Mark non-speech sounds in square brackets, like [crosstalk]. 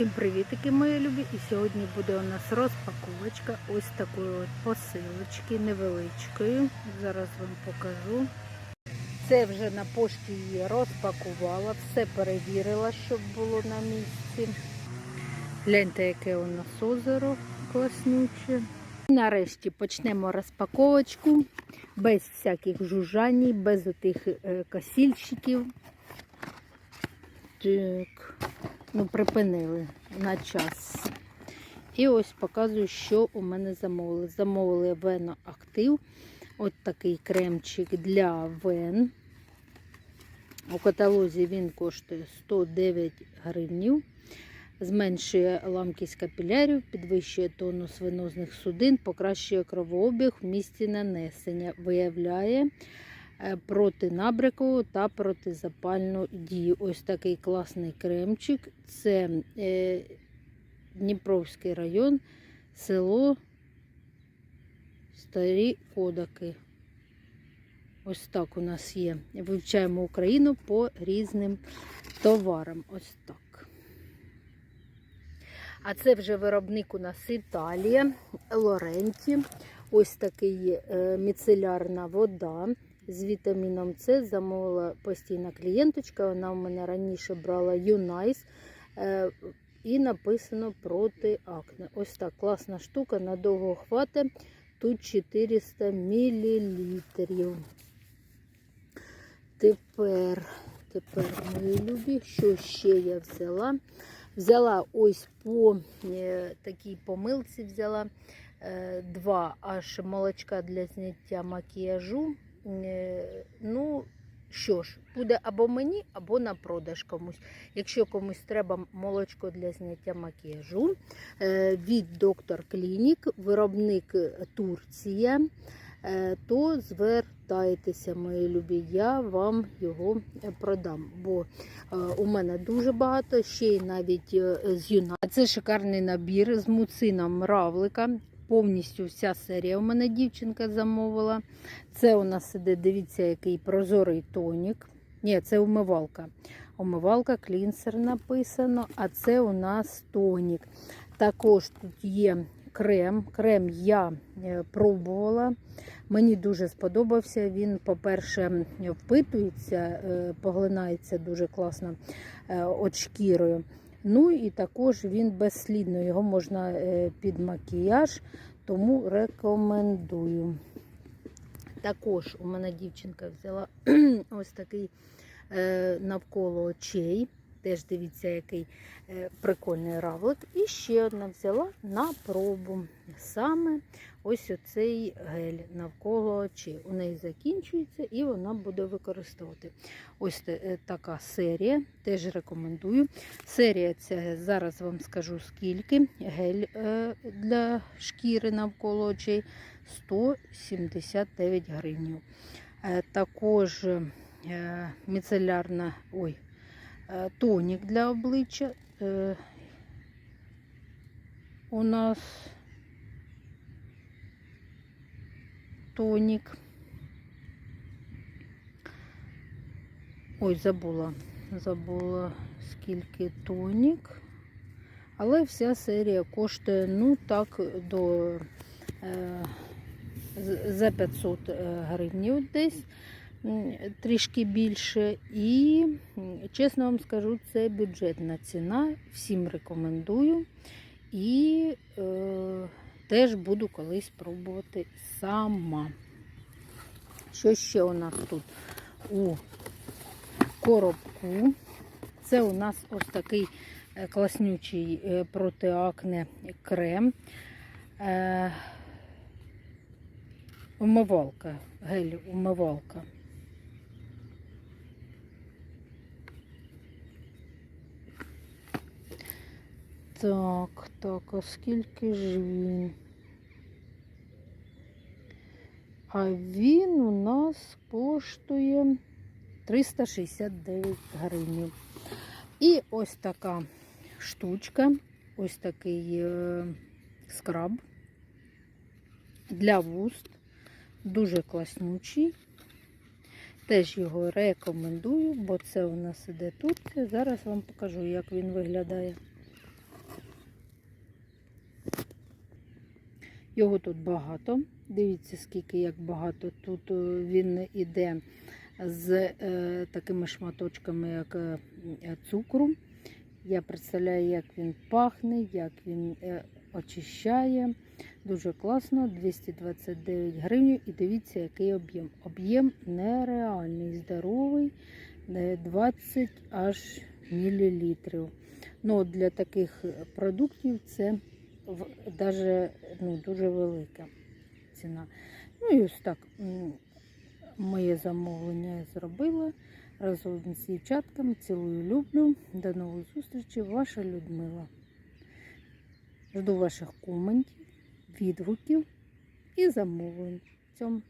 Всім привітики, мої любі! І сьогодні буде у нас розпаковочка ось такої от посилочки невеличкої. Зараз вам покажу. Це вже на пошті її розпакувала, все перевірила, щоб було на місці. Гляньте, яке у нас озеро класнюче. Нарешті почнемо розпаковочку без всяких жужжань, без отих е, косільщиків. Так ну, припинили на час. І ось показую, що у мене замовили. Замовили Вено Актив. От такий кремчик для вен. У каталозі він коштує 109 гривнів. Зменшує ламкість капілярів, підвищує тонус венозних судин, покращує кровообіг в місці нанесення, виявляє е, протинабрикову та протизапальну дію. Ось такий класний кремчик. Це е, Дніпровський район, село Старі Кодаки. Ось так у нас є. Вивчаємо Україну по різним товарам. Ось так. А це вже виробник у нас Італія, Лоренті. Ось такий е, міцелярна вода з вітаміном С. Замовила постійна клієнточка. Вона у мене раніше брала Юнайс. Е, і написано проти акне. Ось так класна штука, надовго хватить. Тут 400 мл. Тепер, тепер, мої любі, що ще я взяла? Взяла ось по е, такій помилці, взяла е, два аж молочка для зняття макіяжу. Е, ну, що ж, буде або мені, або на продаж комусь. Якщо комусь треба молочко для зняття макіяжу, е, від доктор Клінік, виробник Турція, е, то звертайтеся, мої любі, я вам його продам. Бо у мене дуже багато, ще й навіть з юна. Це шикарний набір з муцином равлика. Повністю вся серія у мене дівчинка замовила. Це у нас іде, дивіться, який прозорий тонік. Ні, це умивалка. Умивалка, клінсер написано, а це у нас тонік. Також тут є крем. Крем я е, пробувала. Мені дуже сподобався. Він, по-перше, впитується, е, поглинається дуже класно е, от шкірою. Ну і також він безслідно, його можна е, під макіяж, тому рекомендую. Також у мене дівчинка взяла [clears throat] ось такий е, навколо очей. Теж дивіться, який е, прикольний равлик. І ще одна взяла на пробу. Саме ось оцей гель навколо очей. У неї закінчується і вона буде використовувати. Ось така серія, теж рекомендую. Серія ця зараз вам скажу скільки. Гель е, для шкіри навколо очей 179 гривень. Е, Також е, міцелярна ой, е, тонік для обличчя. Е, У нас тонік. Ой, забула. Забула скільки тонік. Але вся серія коштує, ну так, до е, за 500 гривень десь трішки більше. І, чесно вам скажу, це бюджетна ціна. Всім рекомендую. І е, теж буду колись пробувати сама. Що ще у нас тут у коробку? Це у нас ось такий е, класнючий е, протиакне крем. Е, Умивалка, гель Так, так, а скільки ж він? А він у нас коштує 369 гривень. І ось така штучка, ось такий е, скраб для вуст. Дуже класнючий. Теж його рекомендую, бо це у нас іде тут. Зараз вам покажу, як він виглядає. Його тут багато. Дивіться, скільки як багато. Тут е, він іде з е, такими шматочками, як е, цукру. Я представляю, як він пахне, як він очищає. Дуже класно, 229 гривень. І дивіться, який об'єм. Об'єм нереальний, здоровий, е, 20 аж мілілітрів. Ну, для таких продуктів це даже, ну, дуже велика ціна. Ну і ось так. Моє замовлення я зробила разом з дівчатками. Цілую, люблю. До нових зустрічі, Ваша Людмила. Жду ваших коментів, відгуків і замовлень. Цьому